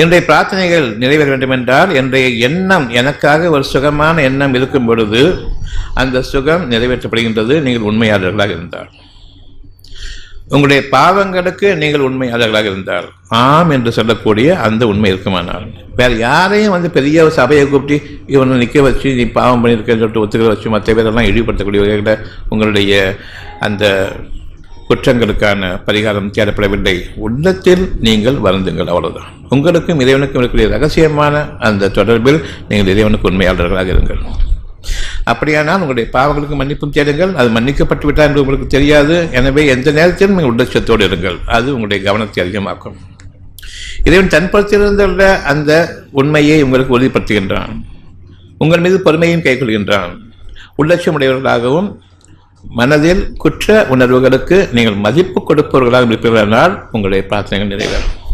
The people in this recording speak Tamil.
என்னுடைய பிரார்த்தனைகள் நிறைவேற வேண்டும் என்றால் என்னுடைய எண்ணம் எனக்காக ஒரு சுகமான எண்ணம் இருக்கும் பொழுது அந்த சுகம் நிறைவேற்றப்படுகின்றது. நீங்கள் உண்மையாளர்களாக இருந்தால். உங்களுடைய பாவங்களுக்கு நீங்கள் உண்மையாளர்களாக இருந்தால். ஆம் என்று சொல்லக்கூடிய அந்த உண்மை இருக்குமானால். வேற யாரையும் வந்து பெரிய ஒரு சபையை கூப்பிட்டு இவனை நிற்க வச்சு நீ பாவம் பண்ணியிருக்கேன்னு சொல்லிட்டு ஒத்துக்க வச்சு மற்ற பேரெல்லாம் இழிவுபடுத்தக்கூடிய வகையில் உங்களுடைய அந்த குற்றங்களுக்கான பரிகாரம் தேடப்படவில்லை. உள்ளத்தில் நீங்கள் வருந்துங்கள் அவ்வளவுதான். உங்களுக்கும் இறைவனுக்கும் இருக்கக்கூடிய ரகசியமான அந்த தொடர்பில் நீங்கள் இறைவனுக்கு உண்மையாளர்களாக இருங்கள். அப்படியானால் உங்களுடைய பாவங்களுக்கு மன்னிப்பும் தேடுங்கள். அது மன்னிக்கப்பட்டு விட்டால் என்று உங்களுக்கு தெரியாது. எனவே எந்த நேரத்திலும் நீங்கள் உள்ளட்சத்தோடு இருங்கள். அது உங்களுடைய கவனத்தை அதிகமாக்கும். இறைவன் தன்படுத்தியிருந்துள்ள அந்த உண்மையை உங்களுக்கு உறுதிப்படுத்துகின்றான். உங்கள் மீது பொறுமையும் கைக்கொள்கின்றான். உள்ளட்சமுடையவர்களாகவும் மனதில் குற்ற உணர்வுகளுக்கு நீங்கள் மதிப்பு கொடுப்பவர்களாக இருப்பீர்கள் என்றால் உங்களுடைய பிரார்த்தனைகள் நிறைவேறும்.